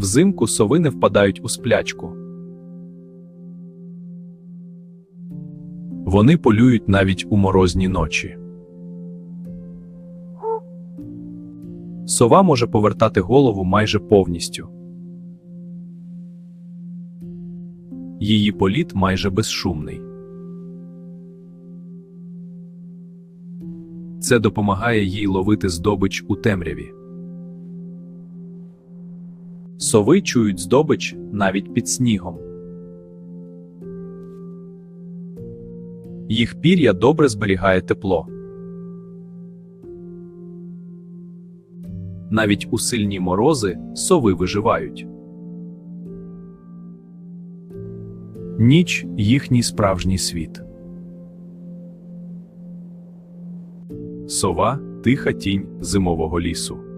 Взимку сови не впадають у сплячку. Вони полюють навіть у морозні ночі. Сова може повертати голову майже повністю. Її політ майже безшумний. Це допомагає їй ловити здобич у темряві. Сови чують здобич навіть під снігом. Їх пір'я добре зберігає тепло. Навіть у сильні морози сови виживають. Ніч їхній справжній світ. Сова тиха тінь зимового лісу.